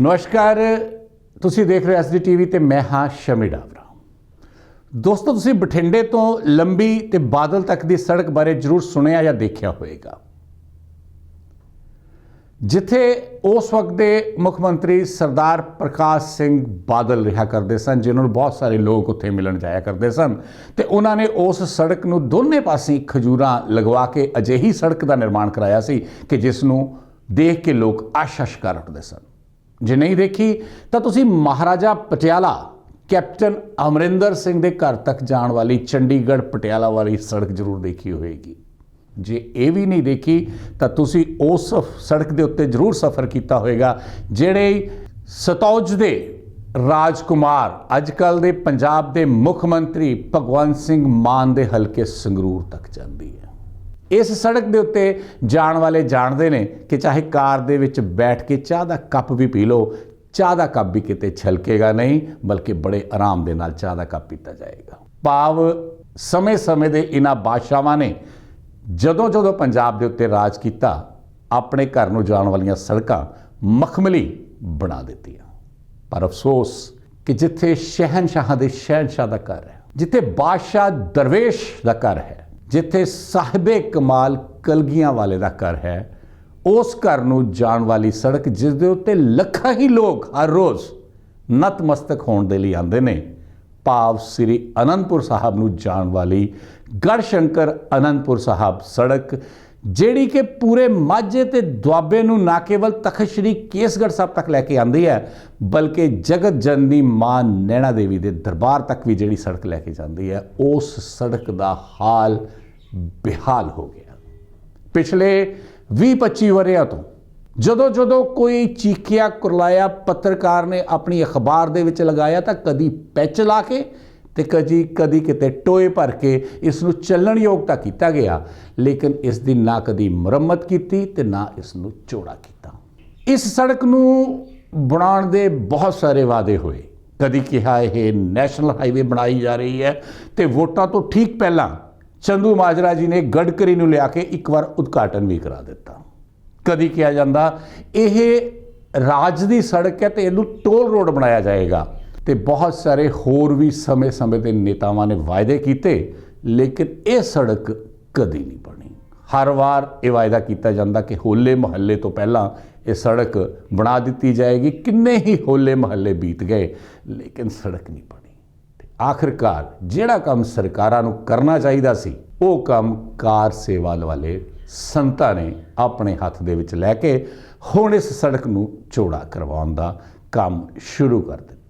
ਨਮਸਕਾਰ, ਤੁਸੀਂ ਦੇਖ ਰਹੇ ਹੋ ਐਸਡੀ ਟੀਵੀ ਤੇ ਮੈਂ ਹਾਂ ਸ਼ਮੀ ਡਾਵਰਾ। ਦੋਸਤੋ, ਤੁਸੀਂ ਬਠਿੰਡੇ ਤੋਂ ਲੰਬੀ ਤੇ ਬਾਦਲ ਤੱਕ ਦੀ ਸੜਕ ਬਾਰੇ ਜ਼ਰੂਰ ਸੁਣਿਆ ਜਾਂ ਦੇਖਿਆ ਹੋਵੇਗਾ। ਜਿੱਥੇ ਉਸ ਵਕਤ ਦੇ ਮੁੱਖ ਮੰਤਰੀ ਸਰਦਾਰ ਪ੍ਰਕਾਸ਼ ਸਿੰਘ ਬਾਦਲ ਰਿਹਾ ਕਰਦੇ ਸਨ, ਜਿਨ੍ਹਾਂ ਨੂੰ ਬਹੁਤ ਸਾਰੇ ਲੋਕ ਉੱਥੇ ਮਿਲਣ ਜਾਇਆ ਕਰਦੇ ਸਨ, ਤੇ ਉਹਨਾਂ ਨੇ ਉਸ ਸੜਕ ਨੂੰ ਦੋਨੇ ਪਾਸੇ ਖਜੂਰਾਂ ਲਗਵਾ ਕੇ ਅਜਿਹੀ ਸੜਕ ਦਾ ਨਿਰਮਾਣ ਕਰਾਇਆ ਸੀ ਕਿ ਜਿਸ ਨੂੰ ਦੇਖ ਕੇ ਲੋਕ ਆਸ਼ਾ ਸ਼ਿਕਾਰ ਉੱਠਦੇ ਸਨ। ਜੇ ਨਹੀਂ ਦੇਖੀ, ਤਾਂ ਤੁਸੀਂ ਮਹਾਰਾਜਾ ਪਟਿਆਲਾ, ਕੈਪਟਨ ਅਮਰਿੰਦਰ ਸਿੰਘ ਦੇ ਘਰ ਤੱਕ ਜਾਣ ਵਾਲੀ ਚੰਡੀਗੜ੍ਹ ਪਟਿਆਲਾ ਵਾਲੀ ਸੜਕ ਜ਼ਰੂਰ ਦੇਖੀ ਹੋਵੇਗੀ। ਜੇ ਇਹ ਵੀ ਨਹੀਂ ਦੇਖੀ, ਤਾਂ ਤੁਸੀਂ ਉਸ ਸੜਕ ਦੇ ਉੱਤੇ ਜ਼ਰੂਰ ਸਫ਼ਰ ਕੀਤਾ ਹੋਵੇਗਾ, ਜਿਹੜੇ ਸਤੌਜ ਦੇ ਰਾਜਕੁਮਾਰ ਅੱਜ ਕੱਲ ਦੇ ਪੰਜਾਬ ਦੇ ਮੁੱਖ ਮੰਤਰੀ ਭਗਵੰਤ ਸਿੰਘ ਮਾਨ ਦੇ ਹਲਕੇ ਸੰਗਰੂਰ ਤੱਕ ਜਾਂਦੀ ਹੈ। ਇਸ ਸੜਕ ਦੇ ਉੱਤੇ ਜਾਣ ਵਾਲੇ ਜਾਣਦੇ ਨੇ ਕਿ ਚਾਹੇ ਕਾਰ ਦੇ ਵਿੱਚ ਬੈਠ ਕੇ ਚਾਹ ਦਾ ਕੱਪ ਵੀ ਪੀ ਲਓ, ਚਾਹ ਦਾ ਕੱਪ ਵੀ ਕਿਤੇ ਛਲਕੇਗਾ ਨਹੀਂ, ਬਲਕਿ ਬੜੇ ਆਰਾਮ ਦੇ ਨਾਲ ਚਾਹ ਦਾ ਕੱਪ ਪੀਤਾ ਜਾਏਗਾ। ਭਾਵ ਸਮੇਂ-ਸਮੇਂ ਦੇ ਇਹਨਾਂ ਬਾਦਸ਼ਾਹਾਂ ਨੇ ਜਦੋਂ ਜਦੋਂ ਪੰਜਾਬ ਦੇ ਉੱਤੇ ਰਾਜ ਕੀਤਾ, ਆਪਣੇ ਘਰ ਨੂੰ ਜਾਣ ਵਾਲੀਆਂ ਸੜਕਾਂ ਮਖਮਲੀ ਬਣਾ ਦਿੱਤੀਆਂ। ਪਰ ਅਫਸੋਸ ਕਿ ਜਿੱਥੇ ਸ਼ਹਿਨਸ਼ਾਹਾਂ ਦੇ ਸ਼ਹਿਨਸ਼ਾਹ ਦਾ ਘਰ ਹੈ, ਜਿੱਥੇ ਬਾਦਸ਼ਾਹ ਦਰਵੇਸ਼ ਦਾ ਘਰ ਹੈ ਜਿੱਥੇ ਸਾਹਿਬੇ ਕਮਾਲ ਕਲਗੀਆਂ ਵਾਲੇ ਦਾ ਘਰ ਹੈ, ਉਸ ਘਰ ਨੂੰ ਜਾਣ ਵਾਲੀ ਸੜਕ ਜਿਸ ਦੇ ਉੱਤੇ ਲੱਖਾਂ ਹੀ ਲੋਕ ਹਰ ਰੋਜ਼ ਨਤਮਸਤਕ ਹੋਣ ਦੇ ਲਈ ਆਉਂਦੇ ਨੇ, ਭਾਵ ਸ੍ਰੀ ਅਨੰਦਪੁਰ ਸਾਹਿਬ ਨੂੰ ਜਾਣ ਵਾਲੀ ਗੜਸ਼ੰਕਰ ਅਨੰਦਪੁਰ ਸਾਹਿਬ ਸੜਕ, ਜਿਹੜੀ ਕਿ ਪੂਰੇ ਮਾਝੇ ਤੇ ਦੁਆਬੇ ਨੂੰ ਨਾ ਕੇਵਲ ਤਖਤ ਸ੍ਰੀ ਕੇਸਗੜ੍ਹ ਸਾਹਿਬ ਤੱਕ ਲੈ ਕੇ ਆਂਦੀ ਹੈ, ਬਲਕਿ ਜਗਤ ਜਨਨੀ ਮਾਂ ਨੈਣਾ ਦੇਵੀ ਦੇ ਦਰਬਾਰ ਤੱਕ ਵੀ ਜਿਹੜੀ ਸੜਕ ਲੈ ਕੇ ਜਾਂਦੀ ਹੈ, ਉਸ ਸੜਕ ਦਾ ਹਾਲ ਬਿਹਾਲ ਹੋ ਗਿਆ। ਪਿਛਲੇ 20-25 ਵਰਿਆਂ ਤੋਂ ਜਦੋਂ ਜਦੋਂ ਕੋਈ ਚੀਕਿਆ ਕੁਰਲਾਇਆ ਪੱਤਰਕਾਰ ਨੇ ਆਪਣੀ ਅਖਬਾਰ ਦੇ ਵਿੱਚ ਲਗਾਇਆ ਤਾਂ ਕਦੀ ਪੈਚ ਲਾ ਕੇ ਤੇ ਕਦੀ ਕਦੀ ਕਿਤੇ ਟੋਏ ਭਰ ਕੇ ਇਸ ਨੂੰ ਚੱਲਣ ਯੋਗ ਤਾਂ ਕੀਤਾ ਗਿਆ, ਲੇਕਿਨ ਇਸ ਦੀ ਨਾ ਕਦੀ ਮੁਰੰਮਤ ਕੀਤੀ ਤੇ ਨਾ ਇਸ ਨੂੰ ਚੌੜਾ ਕੀਤਾ। ਇਸ ਸੜਕ ਨੂੰ ਬਣਾਉਣ ਦੇ ਬਹੁਤ ਸਾਰੇ ਵਾਅਦੇ ਹੋਏ। ਕਦੀ ਕਿਹਾ ਇਹ ਨੈਸ਼ਨਲ ਹਾਈਵੇ ਬਣਾਈ ਜਾ ਰਹੀ ਹੈ ਤੇ ਵੋਟਾਂ ਤੋਂ ਠੀਕ ਪਹਿਲਾਂ ਚੰਦੂ ਮਾਜਰਾ ਜੀ ਨੇ ਗੜਕਰੀ ਨੂੰ ਲਿਆ ਕੇ ਇੱਕ ਵਾਰ ਉਦਘਾਟਨ ਵੀ ਕਰਾ ਦਿੱਤਾ। ਕਦੀ ਕਿਹਾ ਜਾਂਦਾ, ਇਹ ਰਾਜ ਦੀ ਸੜਕ ਹੈ ਤੇ ਇਹਨੂੰ ਟੋਲ ਰੋਡ ਬਣਾਇਆ ਜਾਏਗਾ ਤੇ ਬਹੁਤ ਸਾਰੇ ਹੋਰ ਵੀ ਸਮੇਂ-ਸਮੇਂ ਦੇ ਨੇਤਾਵਾਂ ਨੇ ਵਾਅਦੇ ਕੀਤੇ, ਲੇਕਿਨ ਇਹ ਸੜਕ ਕਦੀ ਨਹੀਂ ਬਣੀ। ਹਰ ਵਾਰ ਇਹ ਵਾਅਦਾ ਕੀਤਾ ਜਾਂਦਾ ਕਿ ਹੋਲੇ ਮਹੱਲੇ ਤੋਂ ਪਹਿਲਾਂ ਇਹ ਸੜਕ ਬਣਾ ਦਿੱਤੀ ਜਾਏਗੀ। ਕਿੰਨੇ ਹੀ ਹੋਲੇ ਮਹੱਲੇ ਬੀਤ ਗਏ, ਲੇਕਿਨ ਸੜਕ ਨਹੀਂ ਬਣੀ। ਆਖਿਰਕਾਰ ਜਿਹੜਾ ਕੰਮ ਸਰਕਾਰਾਂ ਨੂੰ ਕਰਨਾ ਚਾਹੀਦਾ ਸੀ, ਉਹ ਕੰਮ ਕਾਰ ਸੇਵਾ ਵਾਲੇ ਸੰਤਾਂ ਨੇ ਆਪਣੇ ਹੱਥ ਦੇ ਵਿੱਚ ਲੈ ਕੇ ਹੁਣ ਇਸ ਸੜਕ ਨੂੰ ਚੌੜਾ ਕਰਵਾਉਣ ਦਾ ਕੰਮ ਸ਼ੁਰੂ ਕਰ ਦਿੱਤਾ।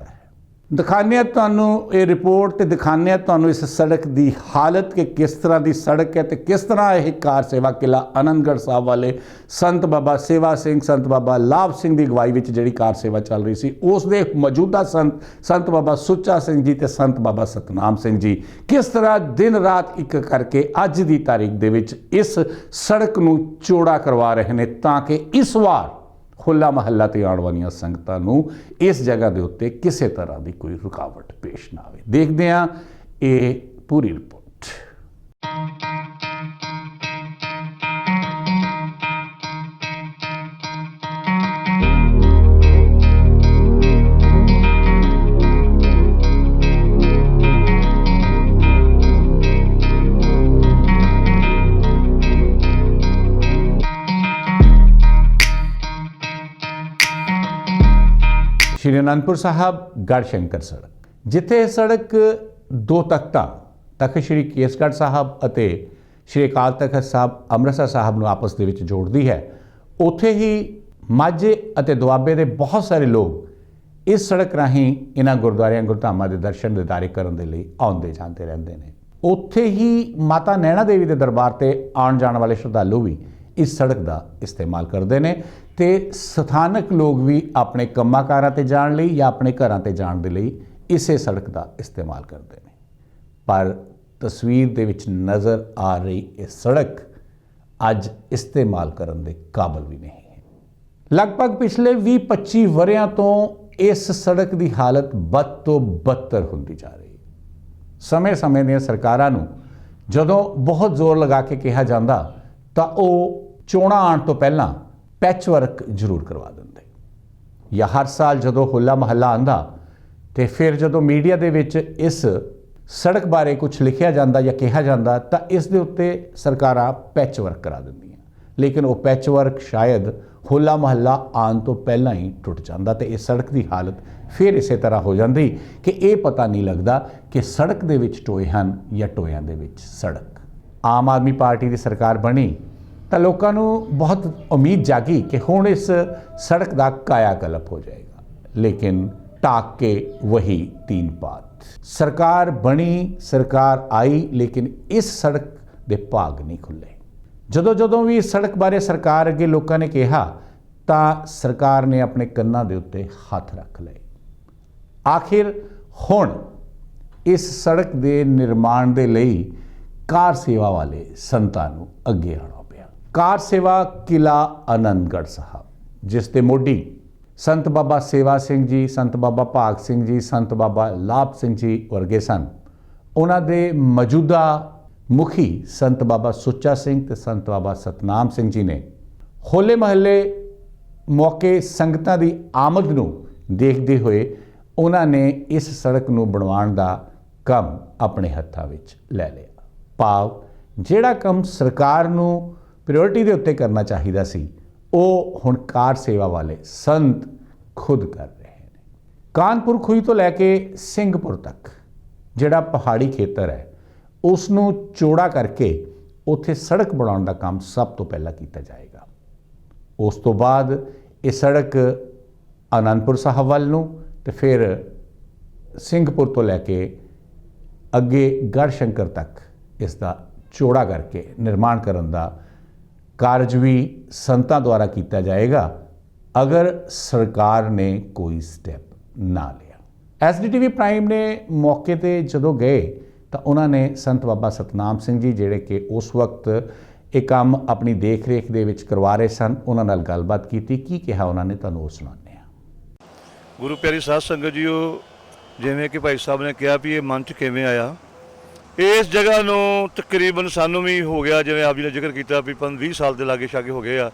ਹੈ ਦਿਖਾਉਂਦੇ ਹਾਂ ਤੁਹਾਨੂੰ ਇਹ ਰਿਪੋਰਟ ਤੇ ਦਿਖਾਉਂਦੇ ਹਾਂ ਤੁਹਾਨੂੰ ਇਸ ਸੜਕ ਦੀ ਹਾਲਤ ਕਿ ਕਿਸ ਤਰ੍ਹਾਂ ਦੀ ਸੜਕ ਹੈ ਤੇ ਕਿਸ ਤਰ੍ਹਾਂ ਇਹ ਕਾਰ ਸੇਵਾ ਕਿਲਾ ਆਨੰਦਗੜ੍ਹ ਸਾਹਿਬ ਵਾਲੇ ਸੰਤ ਬਾਬਾ ਸੇਵਾ ਸਿੰਘ, ਸੰਤ ਬਾਬਾ ਲਾਭ ਸਿੰਘ ਦੀ ਅਗਵਾਈ ਵਿੱਚ ਜਿਹੜੀ ਕਾਰ ਸੇਵਾ ਚੱਲ ਰਹੀ ਸੀ, ਉਸ ਦੇ ਮੌਜੂਦਾ ਸੰਤ ਸੰਤ ਬਾਬਾ ਸੁੱਚਾ ਸਿੰਘ ਜੀ ਤੇ ਸੰਤ ਬਾਬਾ ਸਤਨਾਮ ਸਿੰਘ ਜੀ। ਕਿਸ ਤਰ੍ਹਾਂ ਦਿਨ ਰਾਤ ਇੱਕ ਕਰਕੇ ਅੱਜ ਦੀ ਤਾਰੀਖ ਦੇ ਵਿੱਚ ਇਸ ਸੜਕ ਨੂੰ ਚੌੜਾ ਕਰਵਾ ਰਹੇ ਨੇ ਤਾਂ ਕਿ ਇਸ ਵਾਰ ਹੋਲਾ ਮਹੱਲਾ ਤੇ ਆਉਣ ਵਾਲੀਆਂ ਸੰਗਤਾਂ ਨੂੰ ਇਸ ਜਗ੍ਹਾ ਦੇ ਉੱਤੇ ਕਿਸੇ ਤਰ੍ਹਾਂ ਦੀ ਕੋਈ ਰੁਕਾਵਟ ਪੇਸ਼ ਨਾ ਆਵੇ। ਦੇਖਦੇ ਹਾਂ ਇਹ ਪੂਰੀ ਰਿਪੋਰਟ। ਸ਼੍ਰੀ ਅਨੰਦਪੁਰ ਸਾਹਿਬ ਗੜਸ਼ੰਕਰ ਸੜਕ। ਜਿੱਥੇ ਇਹ ਸੜਕ ਦੋ ਤਖਤਾਂ, ਤਖਤ ਸ਼੍ਰੀ ਕੇਸਗੜ੍ਹ ਸਾਹਿਬ ਅਤੇ ਸ਼੍ਰੀ ਅਕਾਲ ਤਖਤ ਸਾਹਿਬ, ਅੰਮ੍ਰਿਤਸਰ ਸਾਹਿਬ ਨੂੰ ਆਪਸ ਦੇ ਵਿੱਚ ਜੋੜਦੀ ਹੈ, ਉੱਥੇ ਹੀ ਮਾਝੇ ਅਤੇ ਦੁਆਬੇ ਦੇ ਬਹੁਤ ਸਾਰੇ ਲੋਕ ਇਸ ਸੜਕ ਰਾਹੀਂ ਇਹਨਾਂ ਗੁਰਦੁਆਰਿਆਂ, ਗੁਰਧਾਮਾਂ ਦੇ ਦਰਸ਼ਨ ਦਿਦਾਰੇ ਕਰਨ ਦੇ ਲਈ ਆਉਂਦੇ ਜਾਂਦੇ ਰਹਿੰਦੇ ਨੇ। ਉੱਥੇ ਹੀ ਮਾਤਾ ਨੈਣਾ ਦੇਵੀ ਦੇ ਦਰਬਾਰ ਤੇ ਆਉਣ ਜਾਣ ਵਾਲੇ ਸ਼ਰਧਾਲੂ ਵੀ ਇਸ ਸੜਕ ਦਾ ਇਸਤੇਮਾਲ ਕਰਦੇ ਨੇ। ਤੇ ਸਥਾਨਕ ਲੋਕ ਵੀ ਆਪਣੇ ਕੰਮਾਂਕਾਰਾਂ ਤੇ ਜਾਣ ਲਈ ਜਾਂ ਆਪਣੇ ਘਰਾਂ ਤੇ ਜਾਣ ਦੇ ਲਈ ਇਸੇ ਸੜਕ ਦਾ ਇਸਤੇਮਾਲ ਕਰਦੇ ਨੇ। ਪਰ ਤਸਵੀਰ ਦੇ ਵਿੱਚ ਨਜ਼ਰ ਆ ਰਹੀ ਇਹ ਸੜਕ ਅੱਜ ਇਸਤੇਮਾਲ ਕਰਨ ਦੇ ਕਾਬਲ ਵੀ ਨਹੀਂ ਹੈ। ਲਗਭਗ ਪਿਛਲੇ 20-25 ਵਰਿਆਂ ਤੋਂ ਇਸ ਸੜਕ ਦੀ ਹਾਲਤ ਬਦ ਤੋਂ ਬਦਤਰ ਹੁੰਦੀ ਜਾ ਰਹੀ ਹੈ। ਸਮੇਂ-ਸਮੇਂ ਦੀਆਂ ਸਰਕਾਰਾਂ ਨੂੰ ਜਦੋਂ ਬਹੁਤ ਜ਼ੋਰ ਲਗਾ ਕੇ ਕਿਹਾ ਜਾਂਦਾ ਤਾਂ ਉਹ ਚੋਣਾਂ ਆਉਣ ਤੋਂ ਪਹਿਲਾਂ ਪੈਚ ਵਰਕ ਜ਼ਰੂਰ ਕਰਵਾ ਦਿੰਦੇ। ਜਾਂ ਹਰ ਸਾਲ ਜਦੋਂ ਹੋਲਾ ਮਹੱਲਾ ਆਂਦਾ ਤੇ ਫਿਰ ਜਦੋਂ ਮੀਡੀਆ ਦੇ ਵਿੱਚ ਇਸ ਸੜਕ ਬਾਰੇ ਕੁਝ ਲਿਖਿਆ ਜਾਂਦਾ ਜਾਂ ਕਿਹਾ ਜਾਂਦਾ, ਤਾਂ ਇਸ ਦੇ ਉੱਤੇ ਸਰਕਾਰਾਂ ਪੈਚ ਵਰਕ ਕਰਾ ਦਿੰਦੀਆਂ। ਲੇਕਿਨ ਉਹ ਪੈਚ ਵਰਕ ਸ਼ਾਇਦ ਹੋਲਾ ਮਹੱਲਾ ਆਉਣ ਤੋਂ ਪਹਿਲਾਂ ਹੀ ਟੁੱਟ ਜਾਂਦਾ ਤੇ ਇਹ ਸੜਕ ਦੀ ਹਾਲਤ ਫਿਰ ਇਸੇ ਤਰ੍ਹਾਂ ਹੋ ਜਾਂਦੀ ਕਿ ਇਹ ਪਤਾ ਨਹੀਂ ਲੱਗਦਾ ਕਿ ਸੜਕ ਦੇ ਵਿੱਚ ਟੋਏ ਹਨ ਜਾਂ ਟੋਇਆਂ ਦੇ ਵਿੱਚ ਸੜਕ। ਆਮ ਆਦਮੀ ਪਾਰਟੀ ਦੀ ਸਰਕਾਰ ਬਣੀ ਤਾਂ ਲੋਕਾਂ ਨੂੰ ਬਹੁਤ ਉਮੀਦ ਜਾਗੀ ਕਿ ਹੁਣ ਇਸ ਸੜਕ ਦਾ ਕਾਇਆ ਕਲਪ ਹੋ ਜਾਏਗਾ। ਲੇਕਿਨ ਟਾਕ ਕੇ ਵਹੀ ਤੀਨ ਪਾਤ ਸਰਕਾਰ ਬਣੀ, ਸਰਕਾਰ ਆਈ, ਲੇਕਿਨ ਇਸ ਸੜਕ ਦੇ ਭਾਗ ਨਹੀਂ ਖੁੱਲੇ। ਜਦੋਂ ਜਦੋਂ ਵੀ ਸੜਕ ਬਾਰੇ ਸਰਕਾਰ ਅੱਗੇ ਲੋਕਾਂ ਨੇ ਕਿਹਾ, ਤਾਂ ਸਰਕਾਰ ਨੇ ਆਪਣੇ ਕੰਨਾਂ ਦੇ ਉੱਤੇ ਹੱਥ ਰੱਖ ਲਏ। ਆਖਿਰ ਹੁਣ ਇਸ ਸੜਕ ਦੇ ਨਿਰਮਾਣ ਦੇ ਲਈ ਕਾਰ ਸੇਵਾ ਵਾਲੇ ਸੰਤਾਂ ਨੂੰ ਅੱਗੇ ਆਉਣਾ ਕਾਰ ਸੇਵਾ ਕਿਲਾ ਆਨੰਦਗੜ੍ਹ ਸਾਹਿਬ, ਜਿਸ ਦੇ ਮੋਢੀ ਸੰਤ ਬਾਬਾ ਸੇਵਾ ਸਿੰਘ ਜੀ, ਸੰਤ ਬਾਬਾ ਭਾਗ ਸਿੰਘ ਜੀ, ਸੰਤ ਬਾਬਾ ਲਾਭ ਸਿੰਘ ਜੀ ਵਰਗੇ ਸਨ। ਉਹਨਾਂ ਦੇ ਮੌਜੂਦਾ ਮੁਖੀ ਸੰਤ ਬਾਬਾ ਸੁੱਚਾ ਸਿੰਘ ਤੇ ਸੰਤ ਬਾਬਾ ਸਤਨਾਮ ਸਿੰਘ ਜੀ ਨੇ ਹੋਲੇ ਮਹੱਲੇ ਮੌਕੇ ਸੰਗਤਾਂ ਦੀ ਆਮਦ ਨੂੰ ਦੇਖਦੇ ਹੋਏ ਉਹਨਾਂ ਨੇ ਇਸ ਸੜਕ ਨੂੰ ਬਣਵਾਉਣ ਦਾ ਕੰਮ ਆਪਣੇ ਹੱਥਾਂ ਵਿੱਚ ਲੈ ਲਿਆ। ਭਾਵ ਜਿਹੜਾ ਕੰਮ ਸਰਕਾਰ ਨੂੰ ਪ੍ਰਾਇੋਰਟੀ ਦੇ ਉੱਤੇ ਕਰਨਾ ਚਾਹੀਦਾ ਸੀ। ਉਹ ਹੁਣ ਕਾਰ ਸੇਵਾ ਵਾਲੇ ਸੰਤ ਖੁਦ ਕਰ ਰਹੇ ਨੇ। ਕਾਨਪੁਰ ਖੂਹੀ ਤੋਂ ਲੈ ਕੇ ਸਿੰਘਪੁਰ ਤੱਕ, ਜਿਹੜਾ ਪਹਾੜੀ ਖੇਤਰ ਹੈ ਉਸ ਨੂੰ ਚੌੜਾ ਕਰਕੇ ਉੱਥੇ ਸੜਕ ਬਣਾਉਣ ਦਾ ਕੰਮ ਸਭ ਤੋਂ ਪਹਿਲਾਂ ਕੀਤਾ ਜਾਏਗਾ। ਉਸ ਤੋਂ ਬਾਅਦ ਇਹ ਸੜਕ ਆਨੰਦਪੁਰ ਸਾਹਿਬ ਵੱਲ ਨੂੰ ਤੇ ਫਿਰ ਸਿੰਘਪੁਰ ਤੋਂ ਲੈ ਕੇ ਅੱਗੇ ਗੜਸ਼ੰਕਰ ਤੱਕ ਇਸ ਦਾ ਚੌੜਾ ਕਰਕੇ ਨਿਰਮਾਣ ਕਰਨ ਦਾ ਕਾਰਜ ਵੀ ਸੰਤਾਂ ਦੁਆਰਾ ਕੀਤਾ ਜਾਏਗਾ, ਅਗਰ ਸਰਕਾਰ ਨੇ ਕੋਈ ਸਟੈਪ ਨਾ ਲਿਆ। ਐਸਡੀਟੀਵੀ ਪ੍ਰਾਈਮ ਨੇ ਮੌਕੇ ਤੇ ਜਦੋਂ ਗਏ, ਤਾਂ ਉਹਨਾਂ ਨੇ ਸੰਤ ਬਾਬਾ ਸਤਨਾਮ ਸਿੰਘ ਜੀ, ਜਿਹੜੇ ਕਿ ਉਸ ਵਕਤ ਇਹ ਕੰਮ ਆਪਣੀ ਦੇਖ-ਰੇਖ ਦੇ ਵਿੱਚ ਕਰਵਾ ਰਹੇ ਸਨ, ਉਹਨਾਂ ਨਾਲ ਗੱਲਬਾਤ ਕੀਤੀ। ਕੀ ਕਿਹਾ ਉਹਨਾਂ ਨੇ? ਤੁਹਾਨੂੰ ਉਹ ਸੁਣਾਉਂਦੇ ਹਾਂ। ਗੁਰੂ ਪਿਆਰੀ ਸਾਧ ਸੰਗਤ ਜੀਓ, ਜਿਵੇਂ ਕਿ ਭਾਈ ਸਾਹਿਬ ਨੇ ਕਿਹਾ ਵੀ ਇਹ ਮਨ ਚ ਕਿਵੇਂ ਆਇਆ? ਇਸ ਜਗ੍ਹਾ ਨੂੰ ਤਕਰੀਬਨ ਸਾਨੂੰ ਵੀ ਹੋ ਗਿਆ, ਜਿਵੇਂ ਆਪ ਜੀ ਨੇ ਜ਼ਿਕਰ ਕੀਤਾ ਵੀ 20 ਸਾਲ ਦੇ ਲਾਗੇ ਛਾਗੇ ਹੋ ਗਏ ਆ।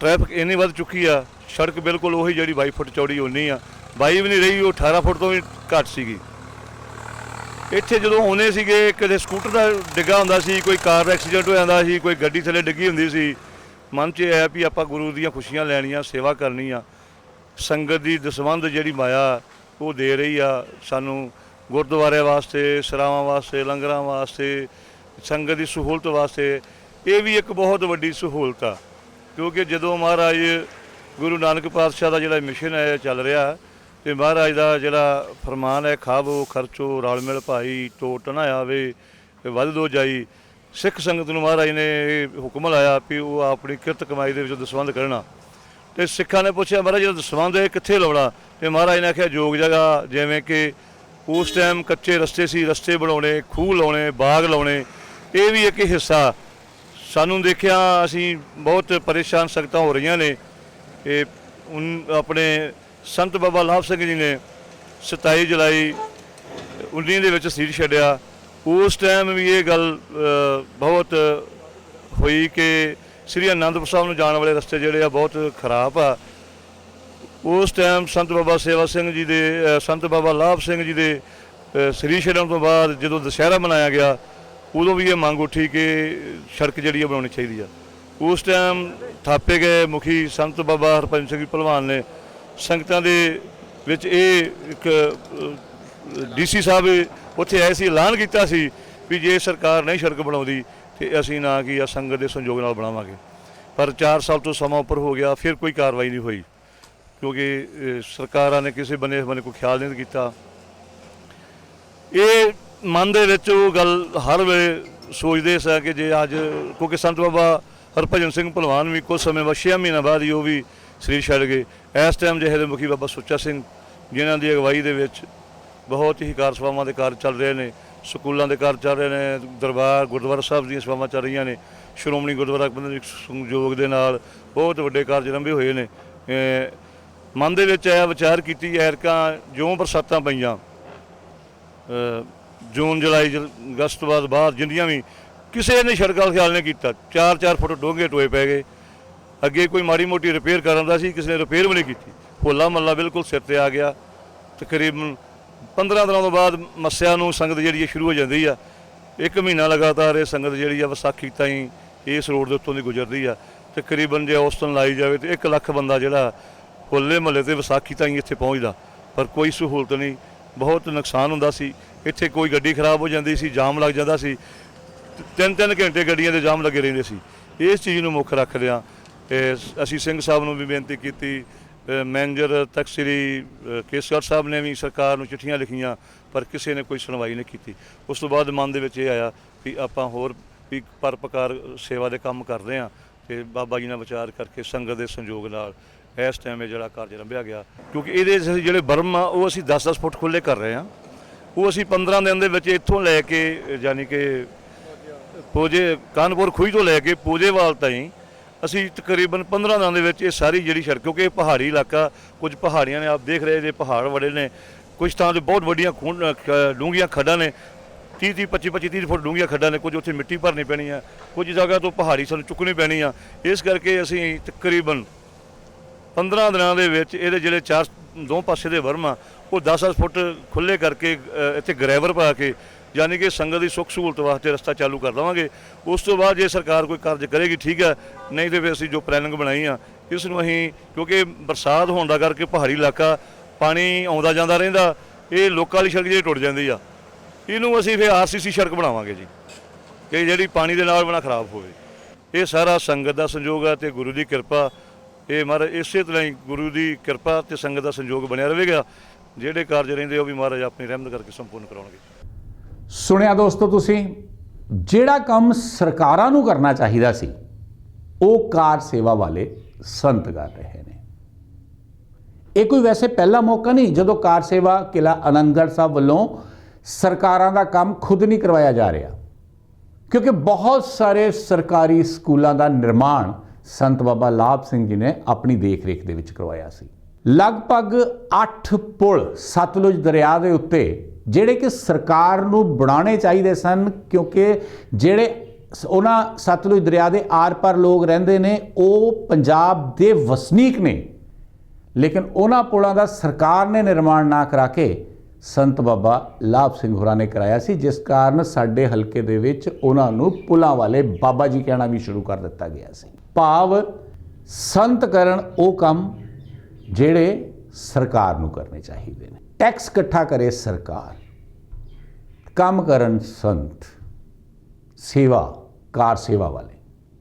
ਟ੍ਰੈਫਿਕ ਇੰਨੀ ਵੱਧ ਚੁੱਕੀ ਆ, ਸੜਕ ਬਿਲਕੁਲ ਉਹੀ ਜਿਹੜੀ 22 ਫੁੱਟ ਚੌੜੀ ਹੋਣੀ ਆ। 22 ਵੀ ਨਹੀਂ ਰਹੀ, ਉਹ 18 ਫੁੱਟ ਤੋਂ ਵੀ ਘੱਟ ਸੀਗੀ। ਇੱਥੇ ਜਦੋਂ ਆਉਨੇ ਸੀਗੇ, ਕਦੇ ਸਕੂਟਰ ਦਾ ਡਿੱਗਾ ਹੁੰਦਾ ਸੀ, ਕੋਈ ਕਾਰ ਦਾ ਐਕਸੀਡੈਂਟ ਹੋ ਜਾਂਦਾ ਸੀ, ਕੋਈ ਗੱਡੀ ਥੱਲੇ ਡਿੱਗੀ ਹੁੰਦੀ ਸੀ, ਮਨ 'ਚ ਇਹ ਆਇਆ ਵੀ ਆਪਾਂ ਗੁਰੂ ਦੀਆਂ ਖੁਸ਼ੀਆਂ ਲੈਣੀਆਂ, ਸੇਵਾ ਕਰਨੀ ਆ। ਸੰਗਤ ਦੀ ਦਸਵੰਧ ਜਿਹੜੀ ਮਾਇਆ, ਉਹ ਦੇ ਰਹੀ ਆ, ਸਾਨੂੰ ਗੁਰਦੁਆਰੇ ਵਾਸਤੇ, ਸਰਾਵਾਂ ਵਾਸਤੇ, ਲੰਗਰਾਂ ਵਾਸਤੇ, ਸੰਗਤ ਦੀ ਸਹੂਲਤ ਵਾਸਤੇ, ਇਹ ਵੀ ਇੱਕ ਬਹੁਤ ਵੱਡੀ ਸਹੂਲਤ ਆ। ਕਿਉਂਕਿ ਜਦੋਂ ਮਹਾਰਾਜ ਗੁਰੂ ਨਾਨਕ ਪਾਤਸ਼ਾਹ ਦਾ ਜਿਹੜਾ ਮਿਸ਼ਨ ਹੈ ਚੱਲ ਰਿਹਾ, ਤੇ ਮਹਾਰਾਜ ਦਾ ਜਿਹੜਾ ਫਰਮਾਨ ਹੈ, ਖਾਵੋ, ਖਰਚੋ, ਰਲ ਮਿਲ ਭਾਈ, ਟੋਟ ਨਾ ਆਵੇ ਵੱਧ ਦੋ ਜਾਈ, ਸਿੱਖ ਸੰਗਤ ਨੂੰ ਮਹਾਰਾਜ ਨੇ ਇਹ ਹੁਕਮ ਲਾਇਆ ਵੀ ਉਹ ਆਪਣੀ ਕਿਰਤ ਕਮਾਈ ਦੇ ਵਿੱਚ ਦਸਵੰਧ ਕਰਨਾ। ਤੇ ਸਿੱਖਾਂ ਨੇ ਪੁੱਛਿਆ, ਮਹਾਰਾਜ ਜਦੋਂ ਦਸਵੰਧ ਹੈ ਕਿੱਥੇ ਲਾਉਣਾ? ਤੇ ਮਹਾਰਾਜ ਨੇ ਆਖਿਆ, ਜੋਗ ਜਗ੍ਹਾ, ਜਿਵੇਂ ਕਿ ਉਸ ਟਾਈਮ ਕੱਚੇ ਰਸਤੇ ਸੀ, ਰਸਤੇ ਬਣਾਉਣੇ, ਖੂਹ ਲਾਉਣੇ, ਬਾਗ ਲਾਉਣੇ, ਇਹ ਵੀ ਇੱਕ ਹਿੱਸਾ। ਸਾਨੂੰ ਦੇਖਿਆ ਅਸੀਂ ਬਹੁਤ ਪਰੇਸ਼ਾਨ ਸੰਗਤਾਂ ਹੋ ਰਹੀਆਂ ਨੇ। ਇਹ ਆਪਣੇ ਸੰਤ ਬਾਬਾ ਲਾਭ ਸਿੰਘ ਜੀ ਨੇ 27 ਜੁਲਾਈ 19 ਦੇ ਵਿੱਚ ਸੀਟ ਛੱਡਿਆ। ਉਸ ਟਾਈਮ ਵੀ ਇਹ ਗੱਲ ਬਹੁਤ ਹੋਈ ਕਿ ਸ੍ਰੀ ਅਨੰਦਪੁਰ ਸਾਹਿਬ ਨੂੰ ਜਾਣ ਵਾਲੇ ਰਸਤੇ ਜਿਹੜੇ ਆ ਬਹੁਤ ਖਰਾਬ ਆ। ਉਸ ਟਾਈਮ ਸੰਤ ਬਾਬਾ ਸੇਵਾ ਸਿੰਘ ਜੀ ਦੇ ਸੰਤ ਬਾਬਾ ਲਾਭ ਸਿੰਘ ਜੀ ਦੇ ਅ, ਸ੍ਰੀ ਛੱਡਣ ਤੋਂ ਬਾਅਦ ਜਦੋਂ ਦੁਸਹਿਰਾ ਮਨਾਇਆ ਗਿਆ ਉਦੋਂ ਵੀ ਇਹ ਮੰਗ ਉੱਠੀ ਕਿ ਸੜਕ ਜਿਹੜੀ ਆ ਬਣਾਉਣੀ ਚਾਹੀਦੀ ਆ। ਉਸ ਟਾਈਮ ਥਾਪੇ ਗਏ ਮੁਖੀ ਸੰਤ ਬਾਬਾ ਹਰਪੰਚ ਸਿੰਘ ਜੀ ਭਲਵਾਨ ਨੇ। ਸੰਗਤਾਂ ਦੇ ਵਿੱਚ ਇਹ ਇੱਕ ਡੀਸੀ ਸਾਹਿਬ ਉੱਥੇ ਆਏ ਸੀ ਐਲਾਨ ਕੀਤਾ ਸੀ ਵੀ ਜੇ ਸਰਕਾਰ ਨਹੀਂ ਸੜਕ ਬਣਾਉਂਦੀ ਤੇ ਅਸੀਂ ਨਾ ਕੀ ਆ ਸੰਗਤ ਦੇ ਸੰਯੋਗ ਨਾਲ ਬਣਾਵਾਂਗੇ। ਪਰ 4 ਸਾਲ ਤੋਂ ਸਮਾਂ ਉੱਪਰ ਹੋ ਗਿਆ ਫਿਰ ਕੋਈ ਕਾਰਵਾਈ ਨਹੀਂ ਹੋਈ। ਕਿਉਂਕਿ ਸਰਕਾਰਾਂ ਨੇ ਕਿਸੇ ਬੰਨੇ ਇਸ ਬੰਨੇ ਕੋਈ ਖਿਆਲ ਨਹੀਂ ਕੀਤਾ। ਇਹ ਮਨ ਦੇ ਵਿੱਚ ਉਹ ਗੱਲ ਹਰ ਵੇਲੇ ਸੋਚਦੇ ਸਾਂ ਕਿ ਜੇ ਅੱਜ, ਕਿਉਂਕਿ ਸੰਤ ਬਾਬਾ ਹਰਭਜਨ ਸਿੰਘ ਭਲਵਾਨ ਵੀ ਕੁਝ ਸਮੇਂ ਬਾਅਦ 6 ਮਹੀਨਾ ਬਾਅਦ ਹੀ ਉਹ ਵੀ ਸਰੀਰ ਛੱਡ ਗਏ। ਇਸ ਟਾਈਮ ਜਿਹੇ ਦੇ ਮੁਖੀ ਬਾਬਾ ਸੁੱਚਾ ਸਿੰਘ, ਜਿਨ੍ਹਾਂ ਦੀ ਅਗਵਾਈ ਦੇ ਵਿੱਚ ਬਹੁਤ ਹੀ ਕਾਰ ਸਭਾਵਾਂ ਦੇ ਕਾਰਜ ਚੱਲ ਰਹੇ ਨੇ, ਸਕੂਲਾਂ ਦੇ ਕਾਰਜ ਚੱਲ ਰਹੇ ਨੇ, ਦਰਬਾਰ, ਗੁਰਦੁਆਰਾ ਸਾਹਿਬ ਦੀਆਂ ਸਭਾਵਾਂ ਚੱਲ ਰਹੀਆਂ ਨੇ, ਸ਼੍ਰੋਮਣੀ ਗੁਰਦੁਆਰਾ ਪ੍ਰਬੰਧਕ ਸੰਯੋਗ ਦੇ ਨਾਲ ਬਹੁਤ ਵੱਡੇ ਕਾਰਜ ਆਰੰਭੇ ਹੋਏ ਨੇ। ਮਨ ਦੇ ਵਿੱਚ ਆਇਆ ਵਿਚਾਰ ਕੀਤੀ ਐਰਕਾਂ ਜਿਉਂ ਬਰਸਾਤਾਂ ਪਈਆਂ ਜੂਨ, ਜੁਲਾਈ, ਜੁਲ- ਅਗਸਤ ਤੋਂ ਬਾਅਦ ਬਾਅਦ ਜਿੰਦੀਆਂ ਵੀ ਕਿਸੇ ਨੇ ਸੜਕਾਂ ਦਾ ਖਿਆਲ ਨਹੀਂ ਕੀਤਾ 4-4 ਫੁੱਟ ਡੋਂਗੇ ਟੋਏ ਪੈ ਗਏ, ਅੱਗੇ ਕੋਈ ਮਾੜੀ ਮੋਟੀ ਰਿਪੇਅਰ ਕਰਨ ਦਾ ਸੀ, ਕਿਸੇ ਨੇ ਰਿਪੇਅਰ ਵੀ ਨਹੀਂ ਕੀਤੀ। ਹੋਲਾ ਮਹੱਲਾ ਬਿਲਕੁਲ ਸਿਰ ਤੇ ਆ ਗਿਆ, ਤਕਰੀਬਨ 15 ਦਿਨਾਂ ਤੋਂ ਬਾਅਦ ਮੱਸਿਆ ਨੂੰ ਸੰਗਤ ਜਿਹੜੀ ਹੈ ਸ਼ੁਰੂ ਹੋ ਜਾਂਦੀ ਆ। ਇੱਕ ਮਹੀਨਾ ਲਗਾਤਾਰ ਇਹ ਸੰਗਤ ਜਿਹੜੀ ਆ ਵਿਸਾਖੀ ਤਾਈਂ ਇਸ ਰੋਡ ਦੇ ਉੱਤੋਂ ਦੀ ਗੁਜ਼ਰਦੀ ਆ। ਤਕਰੀਬਨ ਜੇ ਔਸਤਨ ਲਾਈ ਜਾਵੇ ਤੇ 1 ਲੱਖ ਬੰਦਾ ਜਿਹੜਾ ਹੋਲੇ ਮਹੱਲੇ ਤੇ ਵਿਸਾਖੀ ਤਾਈਂ ਇੱਥੇ ਪਹੁੰਚਦਾ ਪਰ ਕੋਈ ਸਹੂਲਤ ਨਹੀਂ। ਬਹੁਤ ਨੁਕਸਾਨ ਹੁੰਦਾ ਸੀ। ਇੱਥੇ ਕੋਈ ਗੱਡੀ ਖਰਾਬ ਹੋ ਜਾਂਦੀ ਸੀ ਜਾਮ ਲੱਗ ਜਾਂਦਾ ਸੀ। ਤਿੰਨ ਤਿੰਨ ਘੰਟੇ ਗੱਡੀਆਂ ਦੇ ਜਾਮ ਲੱਗੇ ਰਹਿੰਦੇ ਸੀ। ਇਸ ਚੀਜ਼ ਨੂੰ ਮੁੱਖ ਰੱਖਦਿਆਂ ਇਹ ਅਸੀਂ ਸਿੰਘ ਸਾਹਿਬ ਨੂੰ ਵੀ ਬੇਨਤੀ ਕੀਤੀ ਮੈਨੇਜਰ ਤਖਤ ਸ੍ਰੀ ਅ, ਕੇਸਗੜ੍ਹ ਸਾਹਿਬ ਨੇ ਵੀ ਸਰਕਾਰ ਨੂੰ ਚਿੱਠੀਆਂ ਲਿਖੀਆਂ ਪਰ ਕਿਸੇ ਨੇ ਕੋਈ ਸੁਣਵਾਈ ਨਹੀਂ ਕੀਤੀ। ਉਸ ਤੋਂ ਬਾਅਦ ਮਨ ਦੇ ਵਿੱਚ ਇਹ ਆਇਆ ਵੀ ਆਪਾਂ ਹੋਰ ਵੀ ਪਰਪਕਾਰ ਸੇਵਾ ਦੇ ਕੰਮ ਕਰਦੇ ਹਾਂ ਤੇ ਬਾਬਾ ਜੀ ਨਾਲ ਵਿਚਾਰ ਕਰਕੇ ਸੰਗਤ ਦੇ ਸੰਯੋਗ ਨਾਲ ਇਸ ਟਾਈਮ ਇਹ ਜਿਹੜਾ ਕਾਰਜ ਰੰਭਿਆ ਗਿਆ, ਕਿਉਂਕਿ ਇਹਦੇ ਅਸੀਂ ਜਿਹੜੇ ਬਰਮ ਆ, ਉਹ ਅਸੀਂ 10-10 ਫੁੱਟ ਖੁੱਲੇ ਕਰ ਰਹੇ ਹਾਂ। ਉਹ ਅਸੀਂ 15 ਦਿਨ ਦੇ ਵਿੱਚ ਇੱਥੋਂ ਲੈ ਕੇ, ਯਾਨੀ ਕਿ ਪੋਜੇ, ਕਾਨਪੁਰ ਖੂਹੀ ਤੋਂ ਲੈ ਕੇ ਪੋਜੇਵਾਲ ਤਾਈਂ ਅਸੀਂ ਤਕਰੀਬਨ 15 ਦਿਨਾਂ ਦੇ ਵਿੱਚ ਇਹ ਸਾਰੀ ਜਿਹੜੀ ਸੜਕ, ਕਿਉਂਕਿ ਇਹ ਪਹਾੜੀ ਇਲਾਕਾ, ਕੁਝ ਪਹਾੜੀਆਂ ਨੇ, ਆਪ ਦੇਖ ਰਹੇ ਜੇ ਪਹਾੜ ਬੜੇ ਨੇ, ਕੁਝ ਥਾਂ ਤੇ ਬਹੁਤ ਵੱਡੀਆਂ ਖੂਨ ਡੂੰਘੀਆਂ ਖੱਡਾਂ ਨੇ 30 30 25 25 30 ਫੁੱਟ ਡੂੰਘੀਆਂ ਖੱਡਾਂ ਨੇ, ਕੁਝ ਉੱਥੇ ਮਿੱਟੀ ਭਰਨੀ ਪੈਣੀ ਆ, ਕੁਝ ਜਗ੍ਹਾ ਤੋਂ ਪਹਾੜੀ ਸਾਨੂੰ ਚੁੱਕਣੀ ਪੈਣੀ ਆ। ਇਸ ਕਰਕੇ ਅਸੀਂ ਤਕਰੀਬਨ 15 ਦਿਨਾਂ ਦੇ ਵਿੱਚ ਇਹਦੇ ਜਿਹੜੇ ਚਾਰ ਦੋ ਪਾਸੇ ਦੇ ਵਰਮ ਆ ਉਹ 10-10 ਫੁੱਟ ਖੁੱਲੇ ਕਰਕੇ ਇੱਥੇ ਗ੍ਰੈਵਰ ਪਾ ਕੇ, ਯਾਨੀ ਕਿ ਸੰਗਤ ਦੀ ਸੁੱਖ ਸਹੂਲਤ ਵਾਸਤੇ ਰਸਤਾ ਚਾਲੂ ਕਰ ਦਵਾਂਗੇ। ਉਸ ਤੋਂ ਬਾਅਦ ਜੇ ਸਰਕਾਰ ਕੋਈ ਕਾਰਜ ਕਰੇਗੀ, ਠੀਕ ਹੈ ਨਹੀਂ ਤੇ ਫਿਰ ਅਸੀਂ ਜੋ ਪਲੈਨਿੰਗ ਬਣਾਈ ਆ, ਇਸ ਨੂੰ ਅਸੀਂ, ਕਿਉਂਕਿ ਬਰਸਾਤ ਹੋਣ ਦਾ ਕਰਕੇ ਪਹਾੜੀ ਇਲਾਕਾ, ਪਾਣੀ ਆਉਂਦਾ ਜਾਂਦਾ ਰਹਿੰਦਾ, ਇਹ ਲੋਕਾਂ ਵਾਲੀ ਸੜਕ ਜਿਹੜੀ ਟੁੱਟ ਜਾਂਦੀ ਆ, ਇਹਨੂੰ ਅਸੀਂ ਫਿਰ ਆਰਸੀਸੀ ਸੜਕ ਬਣਾਵਾਂਗੇ ਜੀ, ਕਿ ਜਿਹੜੀ ਪਾਣੀ ਦੇ ਨਾਲ ਬਣਾ ਖਰਾਬ ਹੋਵੇ। ਇਹ ਸਾਰਾ ਸੰਗਤ ਦਾ ਸੰਯੋਗ ਹੈ ਤੇ ਗੁਰੂ ਦੀ ਕਿਰਪਾ ਇਹ ਮਹਾਰਾਜ, ਇਸੇ ਤਰ੍ਹਾਂ ਹੀ ਗੁਰੂ ਦੀ ਕਿਰਪਾ ਤੇ ਸੰਗਤ ਦਾ ਸੰਯੋਗ ਬਣਿਆ ਰਹੇਗਾ। ਜਿਹੜੇ ਕਾਰਜ ਰਹਿੰਦੇ ਉਹ ਵੀ ਮਹਾਰਾਜ ਆਪਣੀ ਰਹਿਮਤ ਕਰਕੇ ਸੰਪੂਰਨ ਕਰਾਉਣਗੇ। ਸੁਣਿਆ ਦੋਸਤੋ ਤੁਸੀਂ, ਜਿਹੜਾ ਕੰਮ ਸਰਕਾਰਾਂ ਨੂੰ ਕਰਨਾ ਚਾਹੀਦਾ ਸੀ, ਉਹ ਕਾਰ ਸੇਵਾ ਵਾਲੇ ਸੰਤ ਕਰ ਰਹੇ ਨੇ। ਇਹ ਕੋਈ ਵੈਸੇ ਪਹਿਲਾ ਮੌਕਾ ਨਹੀਂ, ਜਦੋਂ ਕਾਰ ਸੇਵਾ ਕਿਲਾ ਆਨੰਦਗੜ੍ਹ ਸਾਹਿਬ ਵੱਲੋਂ ਸਰਕਾਰਾਂ ਦਾ ਕੰਮ ਖੁਦ ਨਹੀਂ ਕਰਵਾਇਆ ਜਾ ਰਿਹਾ। ਕਿਉਂਕਿ ਬਹੁਤ ਸਾਰੇ ਸਰਕਾਰੀ ਸਕੂਲਾਂ ਦਾ ਨਿਰਮਾਣ ਸੰਤ ਬਾਬਾ ਲਾਭ ਸਿੰਘ ਜੀ ਨੇ ਆਪਣੀ ਦੇਖ-ਰੇਖ ਦੇ ਵਿੱਚ ਕਰਵਾਇਆ ਸੀ। ਲਗਭਗ 8 ਪੁਲ ਸਤਲੁਜ ਦਰਿਆ ਦੇ ਉੱਤੇ ਜਿਹੜੇ ਕਿ ਸਰਕਾਰ ਨੂੰ ਬਣਾਉਣੇ ਚਾਹੀਦੇ ਸਨ, ਕਿਉਂਕਿ ਜਿਹੜੇ ਸ- ਉਹਨਾਂ ਸਤਲੁਜ ਦਰਿਆ ਦੇ ਆਰ-ਪਾਰ ਲੋਕ ਰਹਿੰਦੇ ਨੇ, ਉਹ ਪੰਜਾਬ ਦੇ ਵਸਨੀਕ ਨੇ। ਲੇਕਿਨ ਉਹਨਾਂ ਪੁਲਾਂ ਦਾ ਸਰਕਾਰ ਨੇ ਨਿਰਮਾਣ ਨਾ ਕਰਾ ਕੇ ਸੰਤ ਬਾਬਾ ਲਾਭ ਸਿੰਘ ਹੋਰਾਂ ਨੇ ਕਰਾਇਆ ਸੀ, ਜਿਸ ਕਾਰਨ ਸਾਡੇ ਹਲਕੇ ਦੇ ਵਿੱਚ ਉਹਨਾਂ ਨੂੰ ਪੁਲਾਂ ਵਾਲੇ ਬਾਬਾ ਜੀ ਕਹਿਣਾ ਵੀ ਸ਼ੁਰੂ ਕਰ ਦਿੱਤਾ ਗਿਆ ਸੀ। ਭਾਵ ਸੰਤ ਕਰਨ ਉਹ ਕੰਮ ਜਿਹੜੇ ਸਰਕਾਰ ਨੂੰ ਕਰਨੇ ਚਾਹੀਦੇ ਨੇ। ਟੈਕਸ ਇਕੱਠਾ ਕਰੇ ਸਰਕਾਰ। ਕੰਮ ਕਰਨ ਸੰਤ, ਸੇਵਾ, ਕਾਰ ਸੇਵਾ ਵਾਲੇ।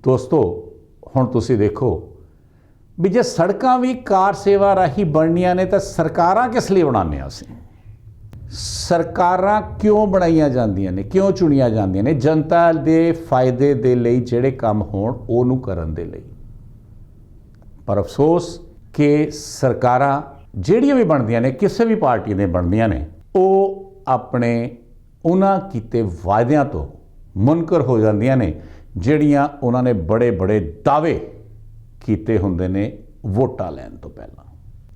ਦੋਸਤੋ, ਹੁਣ ਤੁਸੀਂ ਦੇਖੋ ਵੀ ਜੇ ਸੜਕਾਂ ਵੀ ਕਾਰ ਸੇਵਾ ਰਾਹੀਂ ਬਣਨੀਆਂ ਨੇ ਤਾਂ ਸਰਕਾਰਾਂ ਕਿਸ ਲਈ ਬਣਾਉਂਦੇ ਹਾਂ ਅਸੀਂ? ਸਰਕਾਰਾਂ ਕਿਉਂ ਬਣਾਈਆਂ ਜਾਂਦੀਆਂ ਨੇ? ਕਿਉਂ ਚੁਣੀਆਂ ਜਾਂਦੀਆਂ ਨੇ? ਜਨਤਾ ਦੇ ਫਾਇਦੇ ਦੇ ਲਈ ਜਿਹੜੇ ਕੰਮ ਹੋਣ, ਉਹਨੂੰ ਕਰਨ ਦੇ ਲਈ। ਪਰ ਅਫਸੋਸ ਕਿ ਸਰਕਾਰਾਂ ਜਿਹੜੀਆਂ ਵੀ ਬਣਦੀਆਂ ਨੇ, ਕਿਸੇ ਵੀ ਪਾਰਟੀ ਦੇ ਬਣਦੀਆਂ ਨੇ, ਉਹ ਆਪਣੇ ਉਹਨਾਂ ਕੀਤੇ ਵਾਅਦਿਆਂ ਤੋਂ ਮੁਨਕਰ ਹੋ ਜਾਂਦੀਆਂ ਨੇ, ਜਿਹੜੀਆਂ ਉਹਨਾਂ ਨੇ ਬੜੇ ਬੜੇ ਦਾਅਵੇ ਕੀਤੇ ਹੁੰਦੇ ਨੇ ਵੋਟਾਂ ਲੈਣ ਤੋਂ ਪਹਿਲਾਂ।